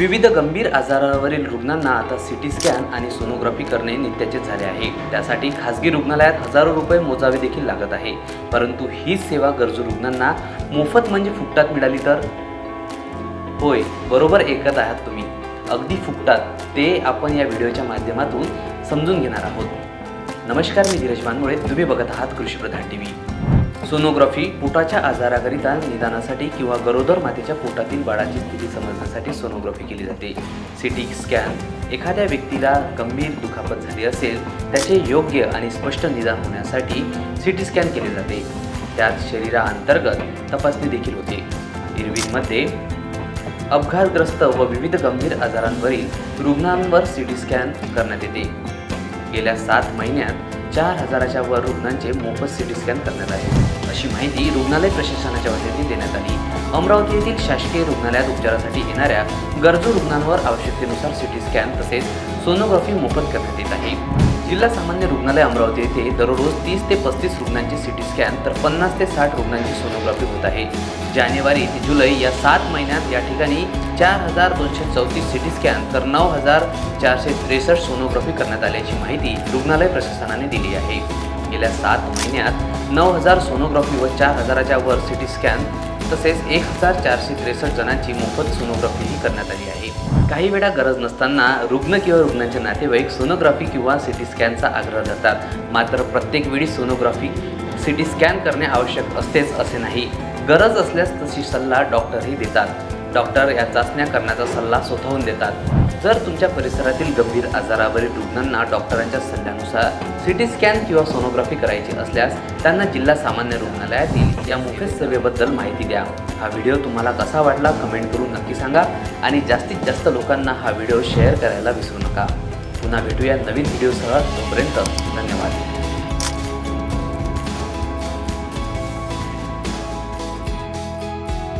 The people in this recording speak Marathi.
विविध गंभीर आजारावरील रुग्णांना आता सिटी स्कॅन आणि सोनोग्राफी करणे नित्याचे झाले आहे. त्यासाठी खासगी रुग्णालयात हजारो रुपये मोजावे देखील लागत आहे. परंतु ही सेवा गरजू रुग्णांना मोफत म्हणजे फुकटात मिळाली तर? होय बरोबर ऐकत आहात तुम्ही. अगदी फुकटात. ते आपण या व्हिडिओच्या माध्यमातून समजून घेणार आहोत. नमस्कार मी धीरज मानमुळे तुम्ही बघत आहात कृषीप्रधान टी व्ही सोनोग्राफी पोटाच्या आजाराकरिता निदानासाठी किंवा गरोदर मातेच्या पोटातील बाळाची स्थिती समजण्यासाठी सोनोग्राफी केली जाते. सिटी स्कॅन एखाद्या व्यक्तीला गंभीर दुखापत झाली असेल त्याचे योग्य आणि स्पष्ट निदान होण्यासाठी सिटी स्कॅन केले जाते. त्यात शरीराअंतर्गत तपासणी देखील होते. इरविनमध्ये अपघातग्रस्त व विविध गंभीर आजारांवरील रुग्णांवर सिटी स्कॅन करण्यात येते. गेल्या सात महिन्यात चार हजाराच्या वर रुग्णांचे मोफत सिटी स्कॅन करण्यात आले. अशी माहिती रुग्णालय प्रशासनाच्या वतीने देण्यात आली. अमरावती येथील शासकीय रुग्णालयात उपचारासाठी येणाऱ्या गरजू रुग्णांवर आवश्यकतेनुसार सिटी स्कॅन तसेच सोनोग्राफी मोफत करण्यात येत आहे. जिल्हा सामान्य रुग्णालय अमरावती येथे दररोज तीस ते पस्तीस रुग्णांची सिटी स्कॅन तर पन्नास ते साठ रुग्णांची सोनोग्राफी होत आहे. जानेवारी ते जुलै या सात महिन्यात या ठिकाणी चार हजार दोनशे चौतीस सिटी स्कॅन तर नऊ हजार चारशे त्रेसष्ट सोनोग्राफी करण्यात आल्याची माहिती रुग्णालय प्रशासनाने दिली आहे. गेल्या सात महिन्यात नऊ हजार सोनोग्राफी व चार हजाराच्या वर सिटी स्कॅन तसेच एक हजार चारशे त्रेसष्ट जणांची मोफत सोनोग्राफीही करण्यात आली आहे. काही वेळा गरज नसताना रुग्ण किंवा रुग्णांचे नातेवाईक सोनोग्राफी किंवा सिटी स्कॅनचा आग्रह धरतात. मात्र प्रत्येक वेळी सोनोग्राफी सिटी स्कॅन करणे आवश्यक असतेच असे नाही. गरज असल्यास तशी सल्ला डॉक्टरही देतात. डॉक्टर या चाचण्या करण्याचा सल्ला स्वतःहून देतात. जर तुमच्या परिसरातील गंभीर आजारावरील रुग्णांना डॉक्टरांच्या सल्ल्यानुसार सिटी स्कॅन किंवा सोनोग्राफी करायची असल्यास त्यांना जिल्हा सामान्य रुग्णालयातील या मोफत सेवेबद्दल माहिती द्या. हा व्हिडिओ तुम्हाला कसा वाटला कमेंट करून नक्की सांगा आणि जास्तीत जास्त लोकांना हा व्हिडिओ शेअर करायला विसरू नका. पुन्हा भेटूया नवीन व्हिडिओसह तोपर्यंत धन्यवाद.